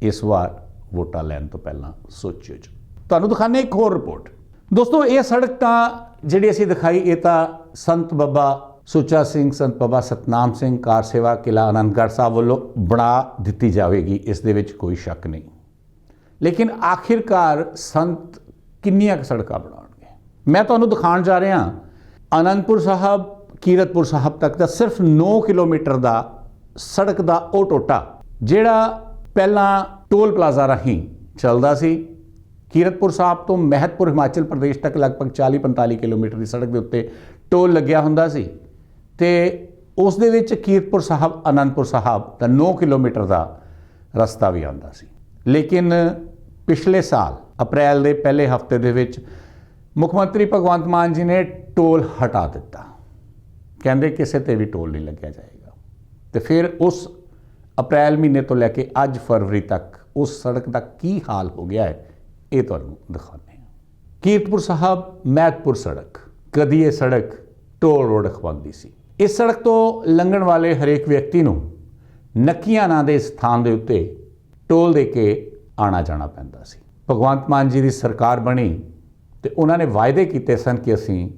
ਇਸ ਵਾਰ ਵੋਟਾਂ ਲੈਣ ਤੋਂ ਪਹਿਲਾਂ ਸੋਚਿਓ ਜੀ ਤੁਹਾਨੂੰ ਦਿਖਾਣੇ ਇੱਕ ਹੋਰ ਰਿਪੋਰਟ। ਦੋਸਤੋ, ਇਹ ਸੜਕ ਤਾਂ ਜਿਹੜੀ ਅਸੀਂ ਦਿਖਾਈ, ਇਹ ਤਾਂ ਸੰਤ ਬਾਬਾ ਸੁੱਚਾ ਸਿੰਘ, ਸੰਤ ਬਾਬਾ ਸਤਨਾਮ ਸਿੰਘ ਕਾਰ ਸੇਵਾ ਕਿਲਾ ਆਨੰਦਗੜ੍ਹ ਸਾਹਿਬ ਵੱਲੋਂ ਬਣਾ ਦਿੱਤੀ ਜਾਵੇਗੀ। ਇਸ ਦੇ ਵਿੱਚ ਕੋਈ ਸ਼ੱਕ ਨਹੀਂ। ਲੇਕਿਨ ਆਖਿਰਕਾਰ ਸੰਤ ਕਿੰਨੀਆਂ ਕੁ ਸੜਕਾਂ ਬਣਾਉਣਗੇ? ਮੈਂ ਤੁਹਾਨੂੰ ਦਿਖਾਉਣ ਜਾ ਰਿਹਾ ਆਨੰਦਪੁਰ ਸਾਹਿਬ, ਕੀਰਤਪੁਰ ਸਾਹਿਬ ਤੱਕ ਦਾ ਸਿਰਫ 9 ਕਿਲੋਮੀਟਰ ਦਾ ਸੜਕ ਦਾ ਉਹ ਟੋਟਾ, ਜਿਹੜਾ ਪਹਿਲਾਂ ਟੋਲ ਪਲਾਜ਼ਾ ਰਾਹੀਂ ਚੱਲਦਾ ਸੀ। ਕੀਰਤਪੁਰ ਸਾਹਿਬ ਤੋਂ ਮਹਿਤਪੁਰ ਹਿਮਾਚਲ ਪ੍ਰਦੇਸ਼ ਤੱਕ ਲਗਭਗ 40-45 ਕਿਲੋਮੀਟਰ ਦੀ ਸੜਕ ਦੇ ਉੱਤੇ ਟੋਲ ਲੱਗਿਆ ਹੁੰਦਾ ਸੀ ਤੇ ਉਸ ਦੇ ਵਿੱਚ ਕੀਰਤਪੁਰ ਸਾਹਿਬ, ਅਨੰਦਪੁਰ ਸਾਹਿਬ ਦਾ 9 ਕਿਲੋਮੀਟਰ ਦਾ ਰਸਤਾ ਵੀ ਆਉਂਦਾ ਸੀ। ਲੇਕਿਨ ਪਿਛਲੇ ਸਾਲ, ਅਪ੍ਰੈਲ ਦੇ ਪਹਿਲੇ ਹਫ਼ਤੇ ਦੇ ਵਿੱਚ ਮੁੱਖ ਮੰਤਰੀ ਭਗਵੰਤ ਮਾਨ ਜੀ ਨੇ ਟੋਲ ਹਟਾ ਦਿੱਤਾ। ਕਹਿੰਦੇ ਕਿਸੇ ਤੇ ਵੀ ਟੋਲ ਨਹੀਂ ਲੱਗਿਆ ਜਾਏਗਾ। ਤੇ ਫਿਰ ਉਸ ਅਪ੍ਰੈਲ ਮਹੀਨੇ ਤੋਂ ਲੈ ਕੇ ਅੱਜ ਫਰਵਰੀ ਤੱਕ ਉਸ ਸੜਕ ਦਾ ਕੀ ਹਾਲ ਹੋ ਗਿਆ ਹੈ ਇਹ ਤੁਹਾਨੂੰ ਦਿਖਾਉਂਦੇ ਹਾਂ। ਕੀਰਤਪੁਰ ਸਾਹਿਬ ਮਹਿਤਪੁਰ ਸੜਕ। ਕਦੀ ਇਹ ਸੜਕ ਟੋਲ ਰੋਡ ਖਵਾਉਂਦੀ ਸੀ। ਇਸ ਸੜਕ ਤੋਂ ਲੰਘਣ ਵਾਲੇ ਹਰੇਕ ਵਿਅਕਤੀ ਨੂੰ ਨੱਕੀਆਂ ਨਾਂ ਦੇ ਸਥਾਨ ਦੇ ਉੱਤੇ ਟੋਲ ਦੇ ਕੇ ਆਣਾ ਜਾਣਾ ਪੈਂਦਾ ਸੀ। ਭਗਵੰਤ ਮਾਨ ਜੀ ਦੀ ਸਰਕਾਰ ਬਣੀ ਤੇ ਉਹਨਾਂ ਨੇ ਵਾਅਦੇ ਕੀਤੇ ਸਨ ਕਿ ਅਸੀਂ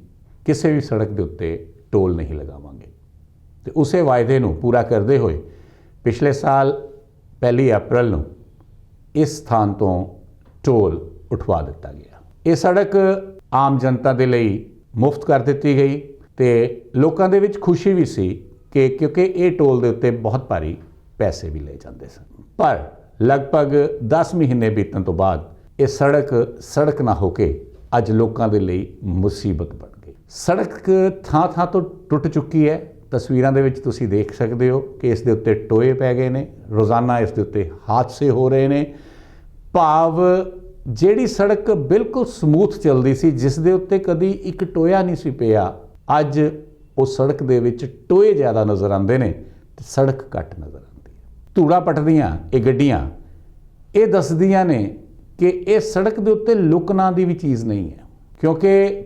ਕਿਸੇ ਵੀ ਸੜਕ ਦੇ ਉੱਤੇ ਟੋਲ ਨਹੀਂ ਲਗਾਵਾਂਗੇ। ਤੇ ਉਸੇ ਵਾਅਦੇ ਨੂੰ ਪੂਰਾ ਕਰਦੇ ਹੋਏ ਪਿਛਲੇ ਸਾਲ ਪਹਿਲੀ ਅਪ੍ਰੈਲ ਨੂੰ ਇਸ ਸਥਾਨ ਤੋਂ ਟੋਲ ਉਠਵਾ ਦਿੱਤਾ ਗਿਆ। ਇਹ ਸੜਕ ਆਮ ਜਨਤਾ ਦੇ ਲਈ ਮੁਫਤ ਕਰ ਦਿੱਤੀ ਗਈ ਤੇ ਲੋਕਾਂ ਦੇ ਵਿੱਚ ਖੁਸ਼ੀ ਵੀ ਸੀ ਕਿ ਕਿਉਂਕਿ ਇਹ ਟੋਲ ਦੇ ਉੱਤੇ ਬਹੁਤ ਭਾਰੀ ਪੈਸੇ ਵੀ ਲਏ ਜਾਂਦੇ ਸਨ। ਪਰ ਲਗਭਗ 10 ਮਹੀਨੇ ਬੀਤਣ ਤੋਂ ਬਾਅਦ ਇਹ ਸੜਕ ਸੜਕ ਨਾ ਹੋ ਕੇ ਅੱਜ ਲੋਕਾਂ ਦੇ ਲਈ ਮੁਸੀਬਤ ਬਣ ਗਈ। ਸੜਕ ਥਾਂ ਥਾਂ ਤੋਂ ਟੁੱਟ ਚੁੱਕੀ ਹੈ। ਤਸਵੀਰਾਂ ਦੇ ਵਿੱਚ ਤੁਸੀਂ ਦੇਖ ਸਕਦੇ ਹੋ ਕਿ ਇਸ ਦੇ ਉੱਤੇ ਟੋਏ ਪੈ ਗਏ ਨੇ। ਰੋਜ਼ਾਨਾ ਇਸ ਦੇ ਉੱਤੇ ਹਾਦਸੇ ਹੋ ਰਹੇ ਨੇ। ਭਾਵ ਜਿਹੜੀ ਸੜਕ ਬਿਲਕੁਲ ਸਮੂਥ ਚੱਲਦੀ ਸੀ, ਜਿਸ ਦੇ ਉੱਤੇ ਕਦੀ ਇੱਕ ਟੋਇਆ ਨਹੀਂ ਸੀ ਪਿਆ, ਅੱਜ ਉਹ ਸੜਕ ਦੇ ਵਿੱਚ ਟੋਏ ਜ਼ਿਆਦਾ ਨਜ਼ਰ ਆਉਂਦੇ ਨੇ ਤੇ ਸੜਕ ਘੱਟ ਨਜ਼ਰ ਆਉਂਦੀ ਹੈ। ਧੂੜਾ ਪਟਦੀਆਂ, ਇਹ ਗੱਡੀਆਂ, ਇਹ ਦੱਸਦੀਆਂ ਨੇ ਕਿ ਇਹ ਸੜਕ ਦੇ ਉੱਤੇ ਲੁਕ ਨਾਂ ਦੀ ਵੀ ਚੀਜ਼ ਨਹੀਂ ਹੈ। ਕਿਉਂਕਿ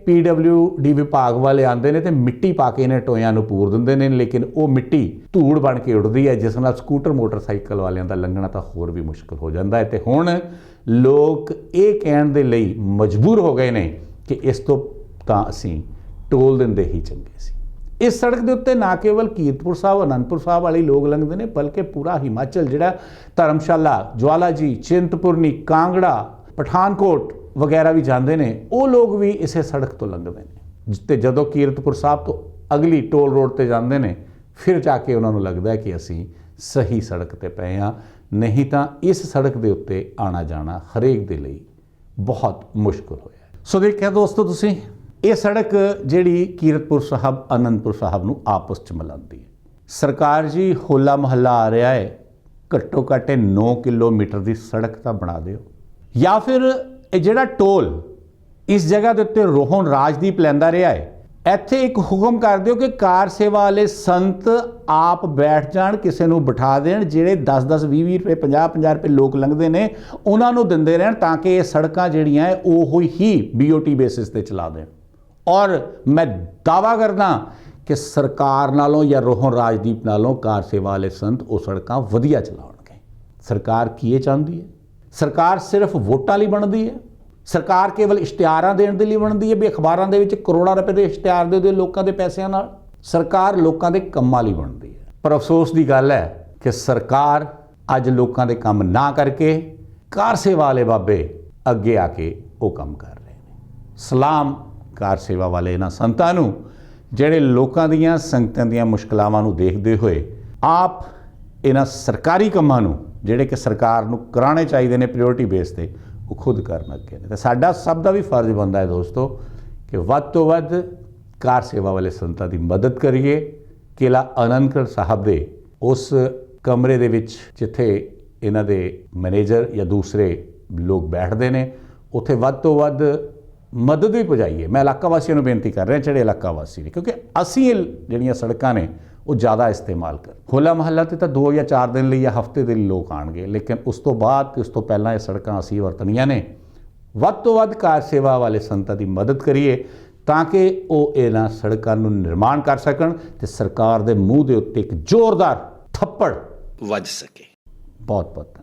ਡੀ ਵਿਭਾਗ ਵਾਲੇ ਆਉਂਦੇ ਨੇ ਤੇ ਮਿੱਟੀ ਪਾ ਕੇ ਇਹਨਾਂ ਟੋਇਆਂ ਨੂੰ ਪੂਰ ਦਿੰਦੇ ਨੇ, ਲੇਕਿਨ ਉਹ ਮਿੱਟੀ ਧੂੜ ਬਣ ਕੇ ਉੱਡਦੀ ਹੈ, ਜਿਸ ਨਾਲ ਸਕੂਟਰ, ਮੋਟਰਸਾਈਕਲ ਵਾਲਿਆਂ ਦਾ ਲੰਘਣਾ ਤਾਂ ਹੋਰ ਵੀ ਮੁਸ਼ਕਲ ਹੋ ਜਾਂਦਾ ਹੈ। ਤੇ ਹੁਣ ਲੋਕ ਇਹ ਕਹਿਣ ਦੇ ਲਈ ਮਜਬੂਰ ਹੋ ਗਏ ਨੇ ਕਿ ਇਸ ਤੋਂ ਤਾਂ ਅਸੀਂ ਟੋਲ ਦਿੰਦੇ ਹੀ ਚੰਗੇ ਸੀ। ਇਸ ਸੜਕ ਦੇ ਉੱਤੇ ਨਾ ਕੇਵਲ ਕੀਰਤਪੁਰ ਸਾਹਿਬ, ਅਨੰਦਪੁਰ ਸਾਹਿਬ ਵਾਲੇ ਲੋਕ ਲੰਘਦੇ ਨੇ, ਬਲਕਿ ਪੂਰਾ ਹਿਮਾਚਲ ਜਿਹੜਾ ਧਰਮਸ਼ਾਲਾ ਜਵਾਲਾ ਜੀ ਚਿੰਤਪੁਰਨੀ, ਕਾਂਗੜਾ, ਪਠਾਨਕੋਟ ਵਗੈਰਾ ਵੀ ਜਾਂਦੇ ਨੇ, ਉਹ ਲੋਕ ਵੀ ਇਸੇ ਸੜਕ ਤੋਂ ਲੰਘਦੇ ਨੇ। ਤੇ ਜਦੋਂ ਕੀਰਤਪੁਰ ਸਾਹਿਬ ਤੋਂ ਅਗਲੀ ਟੋਲ ਰੋਡ ਤੇ ਜਾਂਦੇ ਨੇ, ਫਿਰ ਜਾ ਕੇ ਉਹਨਾਂ ਨੂੰ ਲੱਗਦਾ ਕਿ ਅਸੀਂ ਸਹੀ ਸੜਕ ਤੇ ਪਏ ਹਾਂ। ਨਹੀਂ ਤਾਂ ਇਸ ਸੜਕ ਦੇ ਉੱਤੇ ਆਣਾ ਜਾਣਾ ਹਰੇਕ ਦੇ ਲਈ ਬਹੁਤ ਮੁਸ਼ਕਲ ਹੋਇਆ ਸੋ ਦੇਖਿਆ ਦੋਸਤੋ ਤੁਸੀਂ, ਇਹ ਸੜਕ ਜਿਹੜੀ ਕੀਰਤਪੁਰ ਸਾਹਿਬ, ਅਨੰਦਪੁਰ ਸਾਹਿਬ ਨੂੰ ਆਪਸ ਚ ਮਿਲਾਉਂਦੀ ਹੈ। ਸਰਕਾਰ ਜੀ, ਹੋਲਾ ਮਹੱਲਾ ਆ ਰਿਹਾ ਹੈ, ਘੱਟੋ ਘੱਟ ਇਹ 9 ਕਿਲੋਮੀਟਰ ਦੀ ਸੜਕ ਤਾਂ ਬਣਾ ਦਿਓ। ਜਾਂ ਫਿਰ ਇਹ ਜਿਹੜਾ ਟੋਲ ਇਸ ਜਗ੍ਹਾ ਦੇ ਉੱਤੇ ਰੋਹਨ ਰਾਜਦੀਪ ਲੈਂਦਾ ਰਿਹਾ ਹੈ, ਇੱਥੇ ਇੱਕ ਹੁਕਮ ਕਰ ਦਿਓ ਕਿ ਕਾਰ ਸੇਵਾ ਵਾਲੇ ਸੰਤ ਆਪ ਬੈਠ ਜਾਣ, ਕਿਸੇ ਨੂੰ ਬਿਠਾ ਦੇਣ, ਜਿਹੜੇ 10-10 20-20 ਰੁਪਏ 50-50 ਰੁਪਏ ਲੋਕ ਲੰਘਦੇ ਨੇ, ਉਹਨਾਂ ਨੂੰ ਦਿੰਦੇ ਰਹਿਣ ਤਾਂ ਕਿ ਇਹ ਸੜਕਾਂ ਜਿਹੜੀਆਂ ਹੈ, ਉਹ ਹੀ BOT ਬੇਸਿਸ ਤੇ ਚਲਾ ਦੇਣ। ਔਰ ਮੈਂ ਦਾਵਾ ਕਰਦਾ ਕਿ ਸਰਕਾਰ ਨਾਲੋਂ ਜਾਂ ਰੋਹਨ ਰਾਜਦੀਪ ਨਾਲੋਂ ਕਾਰ ਸੇਵਾ ਵਾਲੇ ਸੰਤ ਉਹ ਸੜਕਾਂ ਵਧੀਆ ਚਲਾਉਣਗੇ। ਸਰਕਾਰ ਕੀ ਇਹ ਚਾਹੁੰਦੀ ਹੈ? ਸਰਕਾਰ ਸਿਰਫ ਵੋਟਾਂ ਲਈ ਬਣਦੀ ਹੈ। ਸਰਕਾਰ ਕੇਵਲ ਇਸ਼ਤਿਹਾਰਾਂ ਦੇਣ ਦੇ ਲਈ ਬਣਦੀ ਹੈ ਵੀ ਅਖਬਾਰਾਂ ਦੇ ਵਿੱਚ ਕਰੋੜਾਂ ਰੁਪਏ ਦੇ ਇਸ਼ਤਿਹਾਰ ਦੇ ਦਿਓ ਲੋਕਾਂ ਦੇ ਪੈਸਿਆਂ ਨਾਲ। ਸਰਕਾਰ ਲੋਕਾਂ ਦੇ ਕੰਮਾਂ ਲਈ ਬਣਦੀ ਹੈ। ਪਰ ਅਫਸੋਸ ਦੀ ਗੱਲ ਹੈ ਕਿ ਸਰਕਾਰ ਅੱਜ ਲੋਕਾਂ ਦੇ ਕੰਮ ਨਾ ਕਰਕੇ ਕਾਰ ਸੇਵਾ ਵਾਲੇ ਬਾਬੇ ਅੱਗੇ ਆ ਕੇ ਉਹ ਕੰਮ ਕਰ ਰਹੇ ਨੇ। ਸਲਾਮ ਕਾਰ ਸੇਵਾ ਵਾਲੇ ਇਹਨਾਂ ਸੰਤਾਂ ਨੂੰ ਜਿਹੜੇ ਲੋਕਾਂ ਦੀਆਂ ਸੰਗਤਾਂ ਦੀਆਂ ਮੁਸ਼ਕਲਾਵਾਂ ਨੂੰ ਦੇਖਦੇ ਹੋਏ ਆਪ ਇਹਨਾਂ ਸਰਕਾਰੀ ਕੰਮਾਂ ਨੂੰ ਜਿਹੜੇ ਕਿ ਸਰਕਾਰ ਨੂੰ ਕਰਾਣੇ ਚਾਹੀਦੇ ਨੇ ਪ੍ਰਾਇੋਰਟੀ ਬੇਸ ਤੇ, ਉਹ ਖੁਦ ਕਰਨ ਲੱਗੇ ਨੇ। ਤਾਂ ਸਾਡਾ ਸਭ ਦਾ ਵੀ ਫਰਜ਼ ਬਣਦਾ ਹੈ ਦੋਸਤੋ ਕਿ ਵੱਧ ਤੋਂ ਵੱਧ ਕਾਰ ਸੇਵਾ ਵਾਲੇ ਸੰਤਾਂ ਦੀ ਮਦਦ ਕਰੀਏ। ਕਿਲਾ ਆਨੰਦਗੜ੍ਹ ਸਾਹਿਬ ਦੇ ਉਸ ਕਮਰੇ ਦੇ ਵਿੱਚ ਜਿੱਥੇ ਇਹਨਾਂ ਦੇ ਮੈਨੇਜਰ ਜਾਂ ਦੂਸਰੇ ਲੋਕ ਬੈਠਦੇ ਨੇ, ਉੱਥੇ ਵੱਧ ਤੋਂ ਵੱਧ ਮਦਦ ਵੀ ਪਹੁੰਚਾਈਏ ਮੈਂ ਇਲਾਕਾ ਵਾਸੀਆਂ ਨੂੰ ਬੇਨਤੀ ਕਰ ਰਿਹਾ, ਜਿਹੜੇ ਇਲਾਕਾ ਵਾਸੀ ਨੇ, ਕਿਉਂਕਿ ਅਸੀਂ ਜਿਹੜੀਆਂ ਸੜਕਾਂ ਨੇ ਉਹ ਜ਼ਿਆਦਾ ਇਸਤੇਮਾਲ ਕਰ। ਹੋਲਾ ਮਹੱਲਾ ਤੇ ਤਾਂ 2 ਜਾਂ 4 ਦਿਨ ਲਈ ਜਾਂ ਹਫ਼ਤੇ ਦੇ ਲਈ ਲੋਕ ਆਣਗੇ ਲੇਕਿਨ ਉਸ ਤੋਂ ਬਾਅਦ ਤੇ ਉਸ ਤੋਂ ਪਹਿਲਾਂ ਇਹ ਸੜਕਾਂ ਅਸੀਂ ਵਰਤਣੀਆਂ ਨੇ। ਵੱਧ ਤੋਂ ਵੱਧ ਕਾਰ ਸੇਵਾ ਵਾਲੇ ਸੰਤਾਂ ਦੀ ਮਦਦ ਕਰੀਏ ਤਾਂ ਕਿ ਉਹ ਇਹਨਾਂ ਸੜਕਾਂ ਨੂੰ ਨਿਰਮਾਣ ਕਰ ਸਕਣ ਤੇ ਸਰਕਾਰ ਦੇ ਮੂੰਹ ਦੇ ਉੱਤੇ ਇੱਕ ਜ਼ੋਰਦਾਰ ਥੱਪੜ ਵੱਜ ਸਕੇ। ਬਹੁਤ ਬਹੁਤ